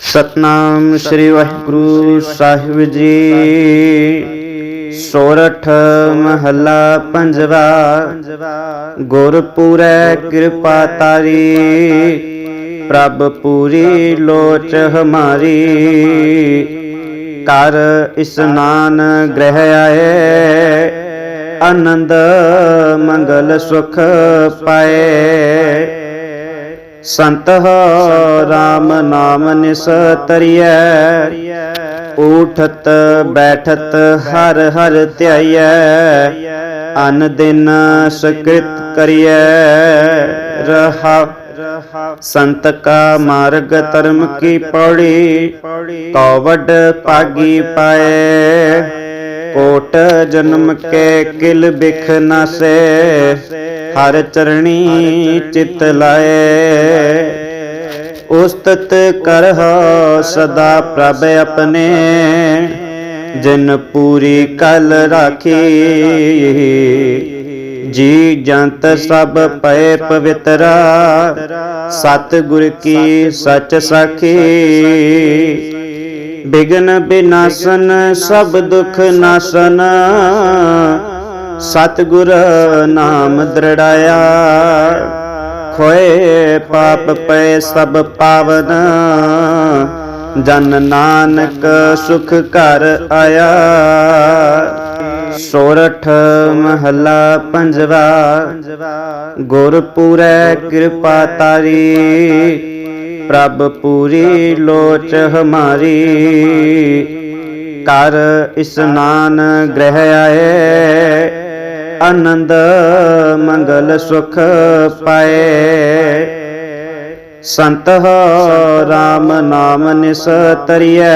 ਸਤਨਾਮ ਸ੍ਰੀ ਵਾਹਿਗੁਰੂ ਸਾਹਿਬ ਜੀ। ਸੋਰਠ ਮਹੱਲਾ ਪੰਜਵਾ। ਗੁਰਪੂਰੈ ਕਿਰਪਾ ਤਾਰੀ। ਪ੍ਰਭ ਪੂਰੀ ਲੋਚ ਹਮਾਰੀ। ਕਰ ਇਸਨਾਨ ਗ੍ਰਹਿ ਆਏ। ਆਨੰਦ ਮੰਗਲ ਸੁਖ ਪਾਏ। ਸੰਤ ਰਾਮ ਨਾਮ ਨਿਸਤਰੀਐ ਉਠਤ, ਬੈਠਤ, ਹਰ ਹਰ ਧਿਆਈਐ। ਅਨ ਦਿਨ ਸਕ੍ਰਿਤ ਕਰੀਐ। ਰਹਾ, ਸੰਤ ਕਾ ਮਾਰਗ ਧਰਮ ਕੀ ਪੌੜੀ ਕੋ ਵੱਡ ਪਾਗੀ ਪਾਏ। ਕੋਟ ਜਨਮ ਕੇ ਕਿਲ ਬਿਖ ਨਾਸੇ। ਹਰ ਚਰਣੀ ਚਿਤ ਲਾਏ। ਉਸਤਤ ਕਰਹ ਸਦਾ ਪ੍ਰਭ ਆਪਣੇ। ਜਿਨ ਪੂਰੀ ਕਲ ਰਾਖੀ, ਜੀ ਜੰਤ ਸਭ ਪਏ ਪਵਿੱਤਰਾ। ਸਤ ਗੁਰ ਕੀ ਸਚ ਸਾਖੀ। ਬਿਗਨ ਬਿਨਾਸਨ ਸਭ ਦੁਖ ਨਾਸਨ। ਸਤਿਗੁਰ ਨਾਮ ਦ੍ਰਿੜਾਇਆ। ਖੋਏ ਪਾਪ ਪੈ ਸਭ ਪਾਵਨ। ਜਨ ਨਾਨਕ ਸੁਖ ਘਰ ਆਇਆ। ਸੋਰਠ ਮਹੱਲਾ ਪੰਜਵਾ। ਗੁਰ ਕਿਰਪਾ ਤਾਰੀ। ਪ੍ਰਭ ਪੂਰੀ ਲੋਚ ਹਮਾਰੀ। ਕਰ ਇਸਨਾਨ ਗ੍ਰਹਿ ਆਏ। ਆਨੰਦ ਮੰਗਲ ਸੁਖ ਪਾਏ। ਸੰਤ ਰਾਮ ਨਾਮ ਨਿਸਤਰੀਐ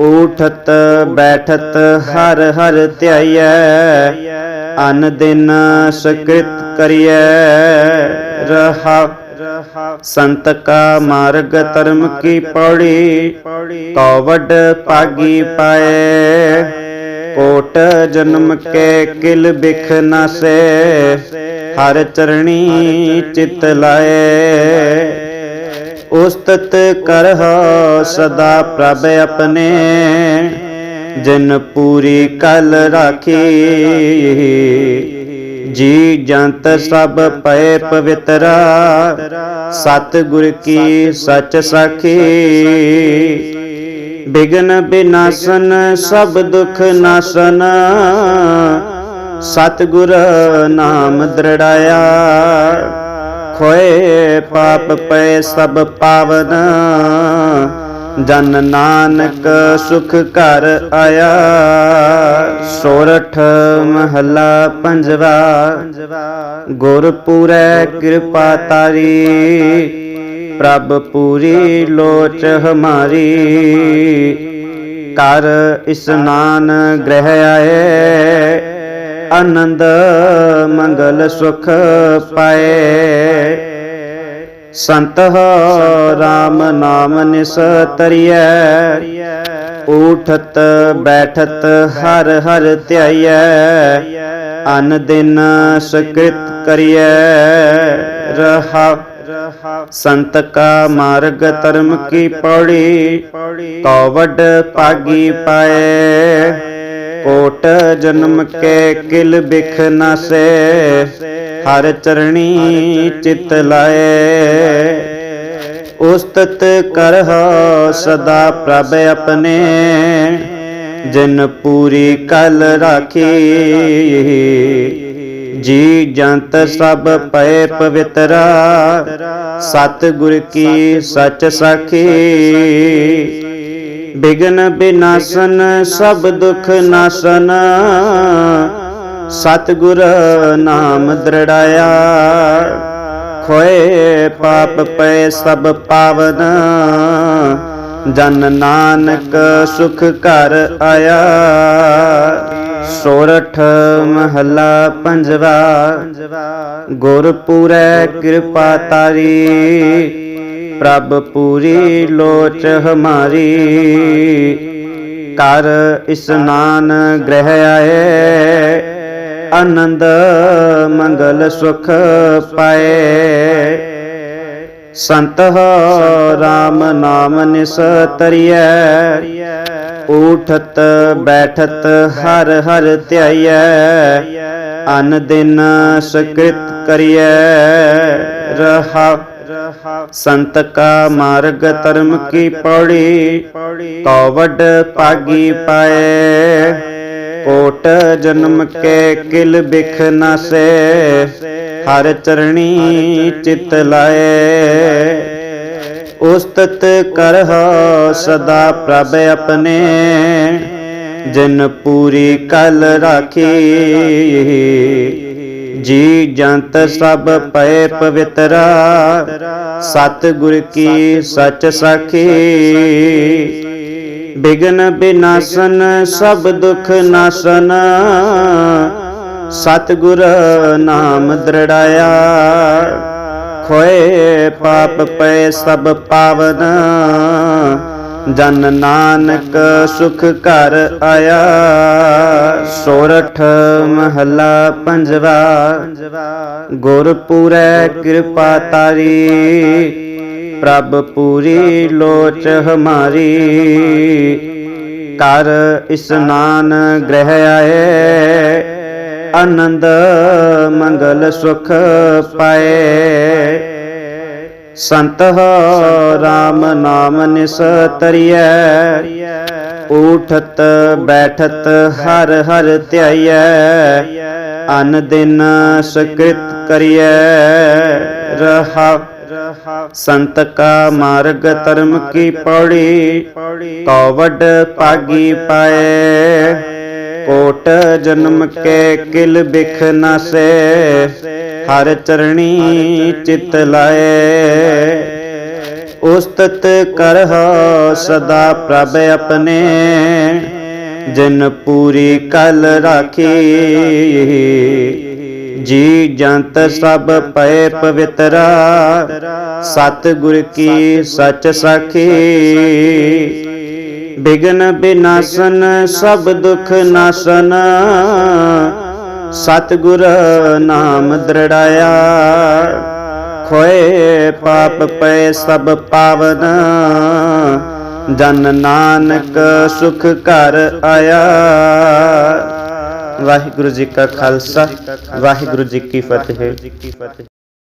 ਉਠਤ ਬੈਠਤ ਹਰ ਹਰ ਧਿਆਈਐ। ਅਨ ਦਿਨ ਸਕ੍ਰਿਤ ਕਰੀਐ। ਰਹਾ ਸੰਤ ਕਾ ਮਾਰਗ ਧਰਮ ਕੀ ਪੌੜੀ, ਕੋ ਪਾਗੀ ਪਾਏ। ਕੋਟ ਜਨਮ ਕੇ ਕਿਲ ਬਿਖ ਨਸੇ, ਹਰ ਚਰਣੀ ਚਿਤ ਲਾਏ। ਉਸਤਤ ਕਰਹ ਸਦਾ ਪ੍ਰਭ ਆਪਣੇ, ਜਿਨ ਪੂਰੀ ਕਲ ਰਾਖੀ, ਜੀ ਜੰਤ ਸਭ ਪਏ ਪਵਿੱਤਰਾ ਸਤ ਗੁਰ ਕੀ ਸਚ ਸਾਖੀ। ਬਿਗਨ ਬਿਨਾਸਨ ਸਭ ਦੁਖ ਨਾਸਨ। ਸਤਿਗੁਰ ਨਾਮ ਦ੍ਰਿੜਾਇਆ। ਖੋਏ ਪਾਪ ਪੈ ਸਭ ਪਾਵਨ। ਜਨ ਨਾਨਕ ਸੁਖ ਘਰ ਆਇਆ। ਸੋਰਠ ਮਹੱਲਾ ਪੰਜਵਾ। ਗੁਰ ਪੂਰੈ ਕਿਰਪਾ ਤਾਰੀ। ਪ੍ਰਭ ਪੂਰੀ ਲੋਚ ਹਮਾਰੀ। ਕਰ ਇਸਨਾਨ ਗ੍ਰਹਿ ਆਏ, ਆਨੰਦ ਮੰਗਲ ਸੁਖ ਪਾਏ। ਸੰਤ ਰਾਮ ਨਾਮ ਨਿਸਤਰੀਐ ਉਠਤ ਬੈਠਤ ਹਰ ਹਰ ਧਿਆਈਐ, ਅਨ ਦਿਨ ਸਕ੍ਰਿਤ ਕਰੀਐ। ਰਹਾ ਸੰਤ ਕਾ ਮਾਰਗ ਧਰਮ ਕੀ ਪੌੜੀ ਕੋ ਪਾਗੀ ਪਾਏ। ਕੋਟ ਜਨਮ ਕੇ ਕਿਲ ਬਿਖ ਨਾਸੇ, ਹਰ ਚਰਣੀ ਚਿਤ ਲਾਏ। ਉਸਤਤ ਕਰਹ ਸਦਾ ਪ੍ਰਭ ਆਪਣੇ, ਜਿਨ ਪੂਰੀ ਕਲ ਰਾਖੀ। ਜੀ ਜੰਤ ਸਭ ਪਏ ਪਵਿੱਤਰਾ। ਸਤ ਗੁਰ ਕੀ ਸੱਚ ਸਾਖੀ। ਬਿਗਨ ਬਿਨਾਸਨ ਸਭ ਦੁਖ ਨਾਸਨ। ਸਤਿਗੁਰ ਨਾਮ ਦ੍ਰਿੜਾਇਆ। ਖੋਏ ਪਾਪ ਪਏ ਸਭ ਪਾਵਨ। ਜਨ ਨਾਨਕ ਸੁਖ ਘਰ ਆਇਆ। ਸੋਰਠ ਮਹੱਲਾ ਪੰਜਵਾ। ਗੁਰ ਪੂਰੈ ਕਿਰਪਾ ਤਾਰੀ। ਪ੍ਰਭ ਪੂਰੀ ਲੋਚ ਹਮਾਰੀ। ਕਰ ਇਸਨਾਨ ਗ੍ਰਹਿ ਆਏ। ਆਨੰਦ ਮੰਗਲ ਸੁਖ ਪਾਏ। ਸੰਤ ਹੋ RAM ਨਾਮ ਨਿਸਤਰੀਐ ਉਠਤ ਬੈਠਤ ਹਰ ਹਰ ਧਿਆਈਐ। ਅਨ ਦਿਨ ਸਕ੍ਰਿਤ ਕਰੀਐ। ਰਹਾ ਸੰਤ ਕਾ ਮਾਰਗ ਧਰਮ ਕੀ ਪੌੜੀ ਕਉ ਵੱਡ ਪਾਗੀ ਪਾਏ। ਕੋਟ ਜਨਮ ਕੇ ਕਿਲ ਬਿਖ ਨਾਸੇ। ਹਰ ਚਰਣੀ ਚਿਤ ਲਾਏ। ਉਸਤਤ ਕਰਹੁ ਸਦਾ ਪ੍ਰਭ ਆਪਣੇ। ਜਿਨ ਪੂਰੀ ਕਲ ਰਾਖੀ, ਜੀ ਜੰਤ ਸਭ ਪਏ ਪਵਿੱਤਰਾ। ਸਤ ਗੁਰ ਕੀ ਸਚ ਸਾਖੀ। ਬਿਗਨ ਬਿਨਾਸਨ ਸਭ ਦੁਖ ਨਾਸਨ। ਸਤਗੁਰ ਨਾਮ ਦ੍ਰਿੜਾਇਆ। ਖੋਏ ਪਾਪ ਪਏ ਸਭ ਪਾਵਨ। ਜਨ ਨਾਨਕ ਸੁਖ ਘਰ ਆਇਆ। ਸੋਰਠ ਮਹੱਲਾ ਪੰਜਵਾ। ਗੁਰ ਕਿਰਪਾ ਤਾਰੀ। ਪ੍ਰਭ ਪੂਰੀ ਲੋਚ ਹਮਾਰੀ। ਕਰ ਇਸਨਾਨ ਗ੍ਰਹਿ ਆਏ। ਆਨੰਦ ਮੰਗਲ ਸੁਖ ਪਾਏ। ਸੰਤ ਰਾਮ ਨਾਮ ਨਿਸਤਰੀਐ ਉਠਤ ਬੈਠਤ ਹਰ ਹਰ ਧਿਆਈਐ। ਅਨ ਦਿਨ ਸਕ੍ਰਿਤ ਕਰੀਐ। ਰਹਾ ਸੰਤ ਕਾ ਮਾਰਗ ਧਰਮ ਕੀ ਪੌੜੀ। ਕਉ ਵੱਡ ਪਾਗੀ ਪਾਏ। ਕੋਟ ਜਨਮ ਕੇ ਕਿਲ ਬਿਖ ਨਾਸੇ। ਹਰ ਚਰਣੀ ਚਿਤ ਲਾਏ। ਉਸਤਤ ਕਰਹੁ ਸਦਾ ਪ੍ਰਭ ਆਪਣੇ। ਜਿਨ ਪੂਰੀ ਕਲ ਰਾਖੀ। ਜੀ ਜੰਤ ਸਭ ਪਏ ਪਵਿੱਤਰਾ। ਸਤ ਗੁਰ ਕੀ ਸਚ ਸਾਖੀ। ਬਿਗਨ ਬਿਨਾਸਨ ਸਭ ਦੁਖ ਨਾਸਨ। ਸਤ ਗੁਰ ਨਾਮ ਦ੍ਰਿੜਾਇਆ। ਖੋਏ ਪਾਪ ਪਏ ਸਭ ਪਾਵਨ। ਜਨ ਨਾਨਕ ਸੁਖ ਘਰ ਆਇਆ। ਵਾਹਿਗੁਰੂ ਜੀ ਕਾ ਖਾਲਸਾ। ਵਾਹਿਗੁਰੂ ਜੀ ਕੀ ਫਤਿਹ।